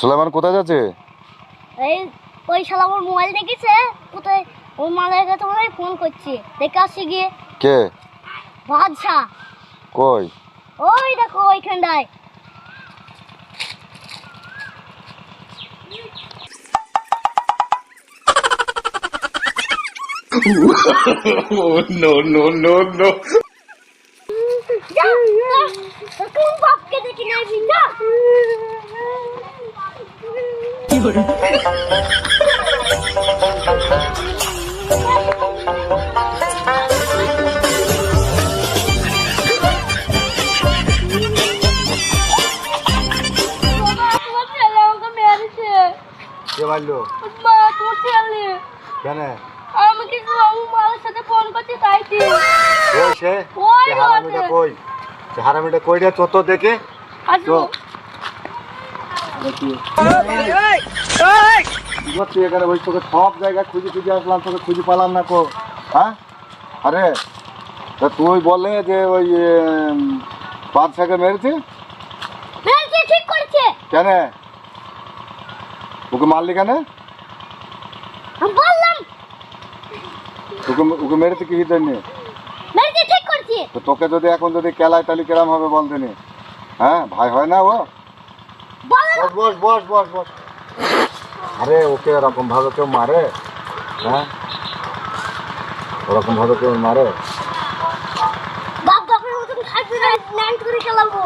সুলাইমান কোথায় যাচ্ছে? এই ওই শালা আমার মোবাইল দেখেছে? কোথায়? ওর মালের কাছে মনে ফোন করছে। দেখে আসছি গিয়ে। কে? বাদশা কই? ওই দেখো ওইখানটায়। No, no, no, no. যা, যা, তোর বাপকে দেখি না যা বাবা, তোমার ছেলে আমাকে মেরেছে। কে মারলো? মা, তোমার ছেলে। কেন? আমাকে আমার মায়ের সাথে ফোন করছে তাইতে ওই সে ওই হারামিটা কই? সে হারামিটা কই রে চত দেখে? আসব। এখানে তোকে সব জায়গায় খুঁজে আসলাম তোকে খুঁজে পালাম না কো হ্যাঁ আরে তা তুই যে ওই ঠিক ওকে মারলি ওকে ওকে তো তোকে যদি এখন যদি কেলায় তালি কেরাম হবে বল দিনি হ্যাঁ ভাই হয় না ও। বস বস বস বস বস। আরে ওকে এরকম ভাবে কেউ মারে? হ্যাঁ? ওরকম ভাবে কেউ মারে? বাপ বাপের মতন খাইতে নাইট করে খেলাবো।